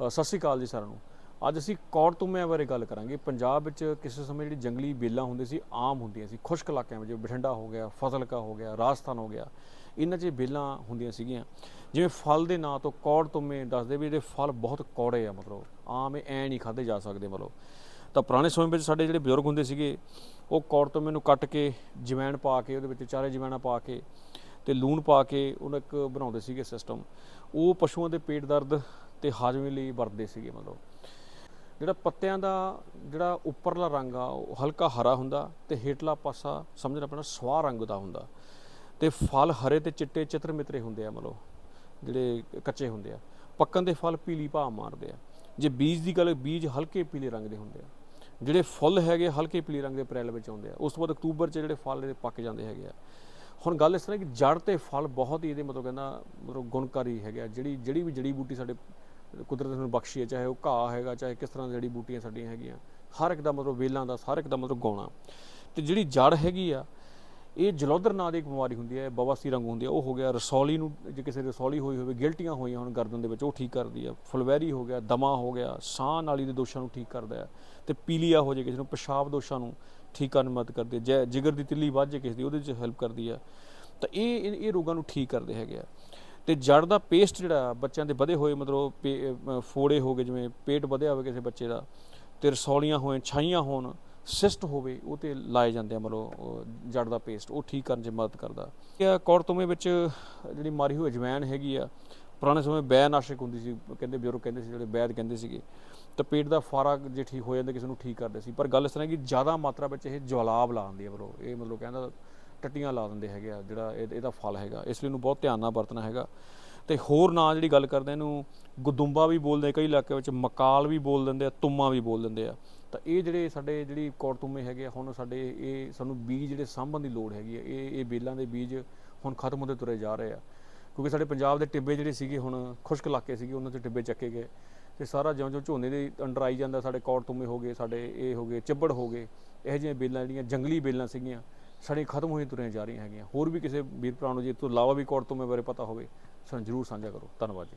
ਸਤਿ ਸ਼੍ਰੀ ਅਕਾਲ ਜੀ ਸਾਰਿਆਂ ਨੂੰ। ਅੱਜ ਅਸੀਂ ਕੌੜਤੁੰਮਿਆਂ ਬਾਰੇ ਗੱਲ ਕਰਾਂਗੇ। ਪੰਜਾਬ ਵਿੱਚ ਕਿਸੇ ਸਮੇਂ ਜਿਹੜੀ ਜੰਗਲੀ ਬੇਲਾਂ ਹੁੰਦੀ ਸੀ, ਆਮ ਹੁੰਦੀਆਂ ਸੀ। ਖੁਸ਼ਕ ਇਲਾਕਿਆਂ ਵਿੱਚ ਜਿਵੇਂ ਬਠਿੰਡਾ ਹੋ ਗਿਆ, ਫਜ਼ਲਕਾ ਹੋ ਗਿਆ, ਰਾਜਸਥਾਨ ਹੋ ਗਿਆ, ਇਹਨਾਂ 'ਚ ਬੇਲਾਂ ਹੁੰਦੀਆਂ ਸੀਗੀਆਂ। ਜਿਵੇਂ ਫਲ ਦੇ ਨਾਂ ਤੋਂ ਕੌੜਤੁੰਮੇ ਦੱਸਦੇ ਵੀ ਇਹਦੇ ਫਲ ਬਹੁਤ ਕੌੜੇ ਆ ਮਤਲਬ। ਆਮ ਇਹ ਐ ਨਹੀਂ ਖਾਦੇ ਜਾ ਸਕਦੇ ਮਤਲਬ। ਤਾਂ ਪੁਰਾਣੇ ਸਮੇਂ ਵਿੱਚ ਸਾਡੇ ਜਿਹੜੇ ਬਜ਼ੁਰਗ ਹੁੰਦੇ ਸੀਗੇ, ਉਹ ਕੌੜਤੁੰਮੇ ਨੂੰ ਕੱਟ ਕੇ ਜਵੈਣ ਪਾ ਕੇ, ਉਹਦੇ ਵਿੱਚ ਚਾਰੇ ਜਵੈਣਾ ਪਾ ਕੇ ਤੇ ਲੂਣ ਪਾ ਕੇ ਉਹਨੂੰ ਇੱਕ ਬਣਾਉਂਦੇ ਸੀਗੇ ਸਿਸਟਮ ਉਹ ਪਸ਼ੂਆਂ ਦੇ ਪੇਟ ਦਰਦ ਤੇ ਹਾਜ਼ਮੇ ਲਈ ਵਰਤਦੇ ਸੀਗੇ ਮਤਲਬ। ਜਿਹੜਾ ਪੱਤਿਆਂ ਦਾ ਜਿਹੜਾ ਉੱਪਰਲਾ ਰੰਗ ਆ, ਉਹ ਹਲਕਾ ਹਰਾ ਹੁੰਦਾ ਤੇ ਹੇਠਲਾ ਪਾਸਾ ਸਮਝਣਾ ਪੈਣਾ ਸਵਾਹ ਰੰਗ ਦਾ ਹੁੰਦਾ। ਤੇ ਫਲ ਹਰੇ ਤੇ ਚਿੱਟੇ ਚਿੱਤਰ ਮਿੱਤਰੇ ਹੁੰਦੇ ਆ ਮਤਲਬ, ਜਿਹੜੇ ਕੱਚੇ ਹੁੰਦੇ ਆ। ਪੱਕਣ ਦੇ ਫਲ ਪੀਲੀ ਭਾਅ ਮਾਰਦੇ ਆ। ਜੇ ਬੀਜ ਦੀ ਗੱਲ, ਬੀਜ ਹਲਕੇ ਪੀਲੇ ਰੰਗ ਦੇ ਹੁੰਦੇ ਆ। ਜਿਹੜੇ ਫੁੱਲ ਹੈਗੇ ਹਲਕੇ ਪੀਲੇ ਰੰਗ ਦੇ ਅਪ੍ਰੈਲ ਵਿੱਚ ਆਉਂਦੇ ਆ, ਉਸ ਤੋਂ ਬਾਅਦ ਅਕਤੂਬਰ 'ਚ ਜਿਹੜੇ ਫਲ ਇਹਦੇ ਪੱਕ ਜਾਂਦੇ ਹੈਗੇ ਆ। ਹੁਣ ਗੱਲ ਇਸ ਤਰ੍ਹਾਂ ਕਿ ਜੜ ਤੇ ਫਲ ਬਹੁਤ ਹੀ ਇਹਦੇ ਮਤਲਬ ਕਹਿੰਦਾ ਮਤਲਬ ਗੁਣਕਾਰੀ ਹੈਗੇ ਆ। ਜਿਹੜੀ ਜਿਹੜੀ ਵੀ ਜੜੀ ਬੂਟੀ ਸਾਡੇ ਕੁਦਰਤ ਨੂੰ ਬਖਸ਼ੀ ਹੈ ਚਾਹੇ ਉਹ ਘਾਹ ਹੈਗਾ, ਚਾਹੇ ਕਿਸ ਤਰ੍ਹਾਂ ਦੀ ਜੜੀ ਬੂਟੀਆਂ ਸਾਡੀਆਂ ਹੈਗੀਆਂ, ਹਰ ਇੱਕ ਦਾ ਮਤਲਬ ਵੇਲਾਂ ਦਾ, ਹਰ ਇੱਕ ਦਾ ਮਤਲਬ ਗਾਉਣਾ। ਤੇ ਜਿਹੜੀ ਜੜ ਹੈਗੀ ਆ, ਇਹ ਜਲੋਦਰ ਨਾਂ ਦੀ ਇੱਕ ਬਿਮਾਰੀ ਹੁੰਦੀ ਹੈ ਬਵਾਸੀਰ ਰੰਗ ਹੁੰਦੀ ਹੈ, ਉਹ ਹੋ ਗਿਆ ਰਸੌਲੀ ਨੂੰ, ਜੇ ਕਿਸੇ ਰਸੌਲੀ ਹੋਈ ਹੋਵੇ, ਗਿਲਟੀਆਂ ਹੋਈਆਂ ਹੁਣ ਗਰਦਨ ਦੇ ਵਿੱਚ, ਉਹ ਠੀਕ ਕਰਦੀ ਹੈ ਫੁਲਵੈਰੀ ਹੋ ਗਿਆ, ਦਮਾ ਹੋ ਗਿਆ, ਸਾਹ ਨਾਲੀ ਦੇ ਦੋਸ਼ਾਂ ਨੂੰ ਠੀਕ ਕਰਦਾ ਹੈ। ਤੇ ਪੀਲੀਆ ਹੋ ਜੇ ਕਿਸੇ ਨੂੰ, ਪਿਸ਼ਾਬ ਦੋਸ਼ਾਂ ਨੂੰ ਠੀਕ ਕਰਨ ਮਦਦ ਕਰਦੀ ਹੈ, ਜੈ, ਜਿਗਰ ਦੀ ਤਿੱਲੀ ਵੱਧ ਜੇ ਕਿਸੇ ਦੀ, ਉਹਦੇ 'ਚ ਹੈਲਪ ਕਰਦੀ ਹੈ ਤਾਂ ਇਹ ਇਹ ਰੋਗਾਂ ਨੂੰ ਠੀਕ ਕਰਦੇ ਹੈਗੇ ਆ। ਤੇ ਜੜ ਦਾ ਪੇਸਟ ਜਿਹੜਾ ਬੱਚਿਆਂ ਦੇ ਵਧੇ ਹੋਏ ਮਤਲਬ ਪੇ- ਫੋੜੇ ਹੋ ਗਏ, ਜਿਵੇਂ ਪੇਟ ਵਧਿਆ ਹੋਵੇ ਕਿਸੇ ਬੱਚੇ ਦਾ, ਤੇ ਰਸੌਲੀਆਂ ਹੋਏ ਛਾਈਆਂ ਹੋਣ ਸਿਸਟ ਹੋਵੇ, ਉਹ ਤੇ ਲਾਏ ਜਾਂਦੇ ਆ ਮਤਲਬ ਜੜ ਦਾ ਪੇਸਟ ਉਹ ਠੀਕ ਕਰਨ 'ਚ ਮਦਦ ਕਰਦਾ। ਇਹ ਕੌੜਤੁਮੇ ਵਿੱਚ ਜਿਹੜੀ ਮਾਰੀ ਹੋਈ ਅਜਵਾਇਣ ਹੈਗੀ ਆ, ਪੁਰਾਣੇ ਸਮੇਂ ਬੈ ਨਾਸ਼ਕ ਹੁੰਦੀ ਸੀ, ਕਹਿੰਦੇ ਬਜ਼ੁਰਗ ਕਹਿੰਦੇ ਸੀ, ਜਿਹੜੇ ਬੈਦ ਕਹਿੰਦੇ ਸੀਗੇ, ਤਾਂ ਪੇਟ ਦਾ ਫਾਰਾ ਜੇ ਠੀਕ ਹੋ ਜਾਂਦਾ, ਕਿਸੇ ਨੂੰ ਠੀਕ ਕਰਦੇ ਸੀ। ਪਰ ਗੱਲ ਇਸ ਤਰ੍ਹਾਂ ਕਿ ਜ਼ਿਆਦਾ ਮਾਤਰਾ ਵਿੱਚ ਇਹ ਜਵਾਲਾਬ ਲਾ ਦਿੰਦੀ ਆ ਮਤਲਬ, ਇਹ ਮਤਲਬ ਕਹਿੰਦਾ ਟੱਟੀਆਂ ਲਾ ਦਿੰਦੇ ਹੈਗੇ ਆ, ਜਿਹੜਾ ਇਹ- ਇਹਦਾ ਫਲ ਹੈਗਾ। ਇਸ ਲਈ ਇਹਨੂੰ ਬਹੁਤ ਧਿਆਨ ਨਾਲ ਵਰਤਣਾ ਹੈਗਾ। ਤੇ ਹੋਰ ਨਾਂ ਜਿਹੜੀ ਗੱਲ ਕਰਦੇ ਇਹਨੂੰ ਗੁਦੁੰਬਾ ਵੀ ਬੋਲਦੇ ਕਈ ਇਲਾਕੇ ਵਿੱਚ ਮਕਾਲ ਵੀ ਬੋਲ ਦਿੰਦੇ ਆ, ਤੁੰਮਾ ਵੀ ਬੋਲ ਦਿੰਦੇ ਆ। ਤਾਂ ਇਹ ਜਿਹੜੇ ਸਾਡੇ ਜਿਹੜੀ ਕੌੜਤੁੰਮੇ ਹੈਗੇ ਆ, ਹੁਣ ਸਾਡੇ ਇਹ ਸਾਨੂੰ ਬੀਜ ਜਿਹੜੇ ਸਾਂਭਣ ਦੀ ਲੋੜ ਹੈਗੀ ਆ, ਇਹ ਇਹ ਬੇਲਾਂ ਦੇ ਬੀਜ ਹੁਣ ਖਤਮ ਹੁੰਦੇ ਤੁਰੇ ਜਾ ਰਹੇ ਆ। ਕਿਉਂਕਿ ਸਾਡੇ ਪੰਜਾਬ ਦੇ ਟਿੱਬੇ ਜਿਹੜੇ ਸੀਗੇ, ਹੁਣ ਖੁਸ਼ਕ ਇਲਾਕੇ ਸੀਗੇ, ਉਹਨਾਂ 'ਚ ਟਿੱਬੇ ਚੱਕੇ ਗਏ। ਤੇ ਸਾਰਾ ਜਿਉਂ ਜਿਉਂ ਝੋਨੇ ਦੇ ਅੰਡਰ ਆਈ ਜਾਂਦਾ, ਸਾਡੇ ਕੌੜਤੁੰਮੇ ਹੋ ਗਏ, ਸਾਡੇ ਇਹ ਹੋ ਗਏ, ਚਿੱਬੜ ਹੋ ਗਏ, ਇਹੋ ਜਿਹੀਆਂ ਬੇਲਾਂ ਜਿਹੜੀਆਂ ਜੰਗਲੀ ਬੇਲਾਂ ਸੀਗੀਆਂ ਸਾਡੀਆਂ ਖਤਮ ਹੋਈ ਤੁਰੀਆਂ ਜਾ ਰਹੀਆਂ ਹੈਗੀਆਂ। ਹੋਰ ਵੀ ਕਿਸੇ ਵੀਰ ਭਰਾ ਨੂੰ ਜੇ ਇਹ ਤੋਂ ਇਲਾਵਾ ਵੀ ਕੌੜਤੁੰਮੇ ਬਾਰੇ ਪਤਾ ਹੋਵੇ, ਸਾਨੂੰ ਜਰੂਰ ਸਾਂਝਾ ਕਰੋ। ਧੰਨਵਾਦ ਜੀ।